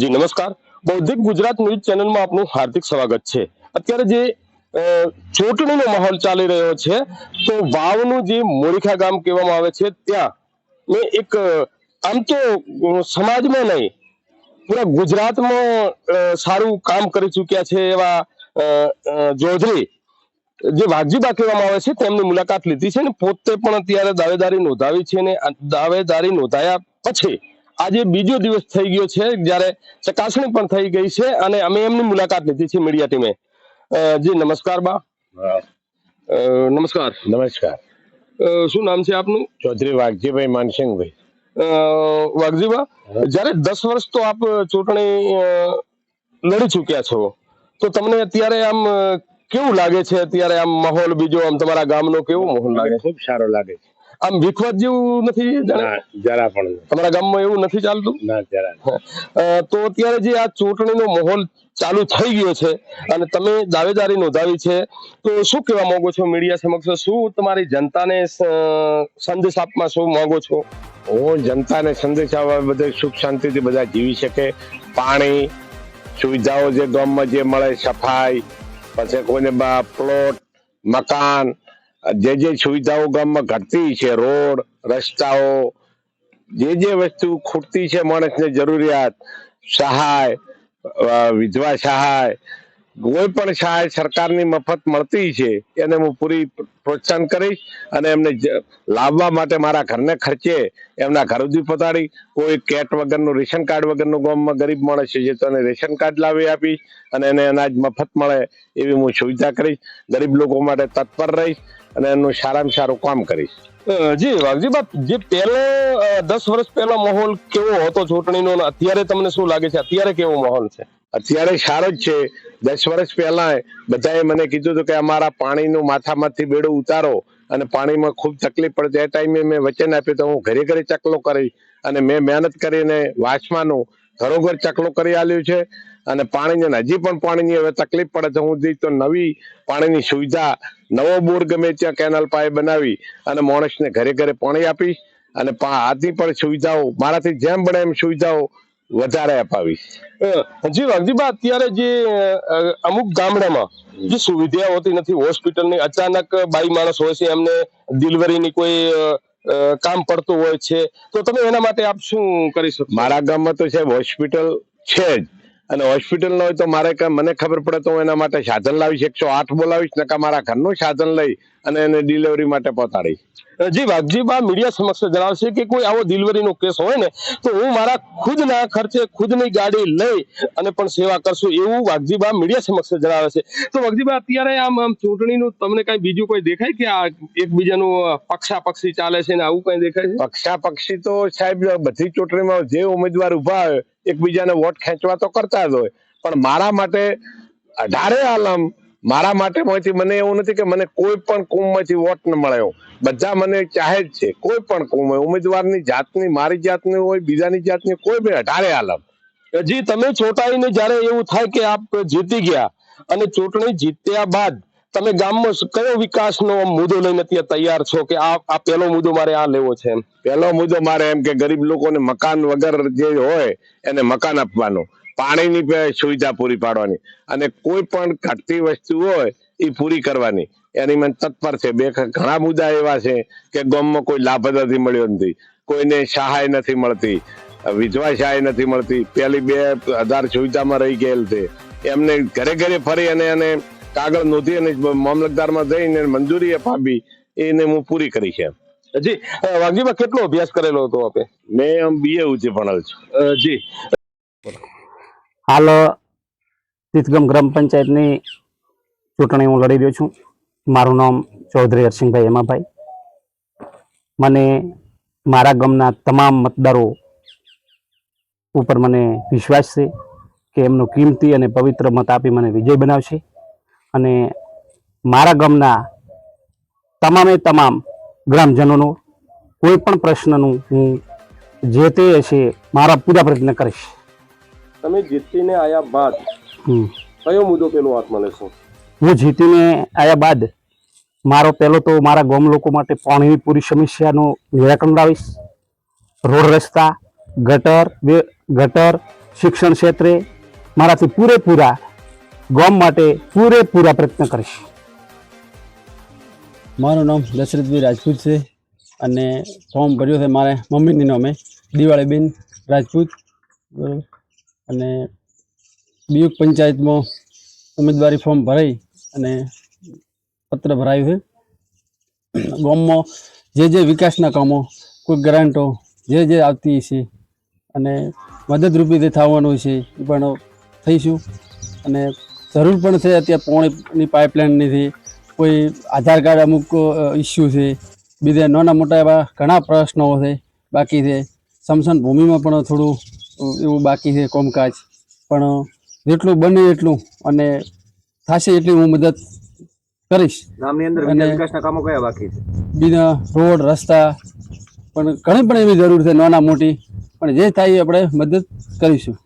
જી નમસ્કાર. બૌદ્ધિક ગુજરાત ન્યૂઝ ચેનલમાં આપનું હાર્દિક સ્વાગત છે. અત્યારે જે ચૂંટણીનો માહોલ ચાલી રહ્યો છે તો વાવનું જે મોરીખા ગામ કહેવામાં આવે છે ત્યાં મેં એક આમ તો સમાજમાં નહીં પૂરા ગુજરાતમાં સારું કામ કરી ચૂક્યા છે એવા અ, જે વાઘજીબા કહેવામાં આવે છે તેમની મુલાકાત લીધી છે ને પોતે પણ અત્યારે દાવેદારી નોંધાવી છે ને દાવેદારી નોંધાયા પછી આજે બીજો દિવસ થઈ ગયો છે જ્યારે ચકાસણી પણ થઈ ગઈ છે અને અમે એમની મુલાકાત લીધી છે મીડિયા ટીમે. જી નમસ્કાર બા. નમસ્કાર. નમસ્કાર. શું નામ છે આપનું? ચૌધરી વાઘજીભાઈ માનસિંહભાઈ. વાઘજીબા જ્યારે દસ વર્ષ તો આપ ચૂંટણી લડી ચૂક્યા છો તો તમને અત્યારે આમ કેવું લાગે છે? અત્યારે આમ માહોલ બીજો આમ તમારા ગામનો કેવો માહોલ લાગે ખૂબ સારો લાગે છે. આમ વિખવાદ જેવું નથી જરા પણ તમારા ગામમાં એવું નથી ચાલતું? ના જરા તો અત્યારે જે આ ચૂંટણીનો માહોલ ચાલુ થઈ ગયો છે અને તમે દાવેદારી નોંધાવી છે તો શું કહેવા માંગો છો મીડિયા સમક્ષ? શું તમારી જનતાને સંદેશ આપવા શું માંગો છો? હું જનતાને સંદેશ આપવા બધે સુખ શાંતિથી બધા જીવી શકે. પાણી સુવિધાઓ જે ગામમાં જે મળે સફાઈ પછી કોઈને પ્લોટ મકાન જે જે સુવિધાઓ ગામમાં ઘટતી છે, રોડ, રસ્તાઓ, જે જે વસ્તુ ખૂટતી છે માણસને જરૂરિયાત, સહાય વિધવા સહાય કોઈ પણ સહાય સરકારની મફત મળતી છે, એને હું પૂરી પ્રોત્સાહન કરીશ અને એમને લાવવા માટે મારા ઘરને ખર્ચે, એમના ઘર સુધી પહોંચાડી. કોઈ કેટ વગરનું, રેશન કાર્ડ વગરનું ગામમાં ગરીબ માણસ છે તો એને રેશન કાર્ડ લાવી આપીશ અને એને અનાજ મફત મળે એવી હું સુવિધા કરીશ. ગરીબ લોકો માટે તત્પર રહીશ અને એનું સારામાં સારું કામ કરીશ. જી, વાઘજી બાપ, જે પહેલો દસ વર્ષ પહેલો માહોલ કેવો હતો ચૂંટણીનો અત્યારે તમને શું લાગે છે? અત્યારે કેવો માહોલ છે? અત્યારે સારો જ છે. દસ વર્ષ પહેલા બધાએ મને કીધું હતું કે અમારા પાણીનું માથામાંથી બેડું ઉતારો અને પાણીમાં ખૂબ તકલીફ પડે. એ ટાઈમે મેં વચન આપ્યું તો હું ઘરે ઘરે ચકલો કરી અને મેં મહેનત કરીને વાસમાનું ઘરોઘર ચકલો કરી આલ્યું છે અને પાણીને હજી પણ પાણીની હવે તકલીફ પડે તો હું તો નવી પાણીની સુવિધા, નવો બોર ગમે ત્યાં કેનાલ પાયે બનાવી અને માણસને ઘરે ઘરે પાણી આપીશ અને આથી પણ સુવિધાઓ, મારાથી જેમ બને એમ સુવિધાઓ વધારે અપાવી. જી વાઘજીબા અત્યારે જે અમુક ગામડામાં જે સુવિધા હોતી નથી હોસ્પિટલની અચાનક બાઈ માણસ હોય છે એમને ડિલિવરીની કોઈ કામ પડતું હોય છે તો તમે એના માટે આપ શું કરી શકો મારા ગામમાં તો સાહેબ હોસ્પિટલ છે જ. અને હોસ્પિટલ ન હોય તો મારે મને ખબર પડે તો હું એના માટે સાધન લાવીશ એકસો આઠ બોલાવીશ નકા મારા ઘરનું સાધન લઈ અને એને ડિલિવરી માટે પહોંચાડી. જી વાઘજીબા મીડિયા સમક્ષ જણાવશે કે કોઈ આવો ડિલિવરીનો કેસ હોય ને, તો હું મારા ખુદના ખર્ચે ખુદની ગાડી લઈ અને પણ સેવા કરશું એવું વાઘજીબા મીડિયા સમક્ષ જણાવે છે. તો વાઘજીબા અત્યારે આમ આમ ચૂંટણીનું તમને કઈ બીજું કોઈ દેખાય કે આ એકબીજાનું પક્ષાપક્ષી ચાલે છે ને આવું કઈ દેખાય છે? પક્ષાપક્ષી તો સાહેબ, બધી ચૂંટણીમાં જે ઉમેદવાર ઊભા હોય, એકબીજાને વોટ ખેંચવા તો કરતા જ હોય. પણ મારા માટે અઢારે આલમ મારા માટેમાંથી મને એવું નથી કે મને કોઈ પણ કુંભમાંથી વોટ ન મળ્યો બધા મને ચાહે જ છે કોઈ પણ કુંભ હોય ઉમેદવારની જાતની મારી જાતની હોય બીજાની જાતની કોઈ બી અઢારે આલમ. હજી તમે ચોંટાઈને જ્યારે એવું થાય કે આપ જીતી ગયા અને ચૂંટણી જીત્યા બાદ તમે ગામમાં કયો વિકાસનો મુદ્દો લઈને ત્યાં તૈયાર છો કે આ આ પહેલો મુદ્દો મારે આ લેવો છે એમ? પહેલો મુદ્દો મારે એમ કે ગરીબ લોકોને મકાન વગર જે હોય એને મકાન આપવાનું. પાણીની સુવિધા પૂરી પાડવાની. અને કોઈ પણ ઘટતી વસ્તુ હોય એ પૂરી કરવાની. એની મને તત્પર છે. બે ઘણા મુદ્દા એવા છે કે ગામમાં કોઈ લાભ નથી મળ્યો નથી. કોઈને સહાય નથી મળતી. વિધવા સહાય નથી મળતી. પેલી બે હજાર સુવિધામાં રહી ગયેલ છે. એમને ઘરે ઘરે ફરી અને એને કાગળ નોંધી અને મામલતદારમાં જઈને મંજૂરી અપાવી એને હું પૂરી કરી છે. જી વાંગીમાં કેટલો અભ્યાસ કરેલો હતો આપે? મેં આમ બીએ ઉચ્ચ ભણેલ છું. જી. હાલ તીતગમ ગ્રામ પંચાયતની ચૂંટણી હું લડી રહ્યો છું. મારું નામ ચૌધરી હરસિંહભાઈ હેમાભાઈ. મને મારા ગામના તમામ મતદારો ઉપર મને વિશ્વાસ છે કે એમનો કિંમતી અને પવિત્ર મત આપી મને વિજય બનાવશે. અને મારા ગામના તમામે તમામ ગ્રામજનોનો કોઈ પણ પ્રશ્નનું હું જે તે હશે મારા પૂરા પ્રયત્ન કરીશ. તમે જીતીને આયા બાદ કયો મુદ્દો પેલો હાથમાં લેશો? હું જીતીને આવ્યા બાદ મારો પહેલો તો મારા ગામ લોકો માટે પાણીની પૂરી સમસ્યાનું નિરાકરણ લાવીશ. રોડ રસ્તા ગટર ગટર શિક્ષણ ક્ષેત્રે મારાથી પૂરેપૂરા ગામ માટે પૂરેપૂરા પ્રયત્ન કરીશ. મારું નામ દશરથભાઈ રાજપૂત છે અને ફોર્મ ભર્યું છે મારે મમ્મીની નામે. દિવાળીબેન રાજપૂત. બરોબર. અને બીયુક પંચાયતમાં ઉમેદવારી ફોર્મ ભરાઈ અને પત્ર ભરાયું છે. ગામમાં જે જે વિકાસના કામો, કોઈ ગ્રાન્ટો જે જે આવતી છે અને મદદરૂપી જે થવાનું છે એ પણ થઈશું. અને જરૂર પણ છે અત્યારે પાણીની પાઇપલાઇનની છે કોઈ આધાર કાર્ડ અમુક ઇસ્યુ છે. બીજા નાના મોટા એવા ઘણા પ્રશ્નો છે. બાકી છે, સમસન ભૂમિમાં પણ થોડું એવું બાકી છે કોમકાજ. પણ જેટલું બને એટલું અને થશે એટલી હું મદદ કરીશ. ગામની અંદર વિકાસના કામો કયા બાકી છે? બીજા રોડ રસ્તા પણ ઘણી પણ એવી જરૂર છે નાના મોટી. પણ જે થાય એ આપણે મદદ કરીશું.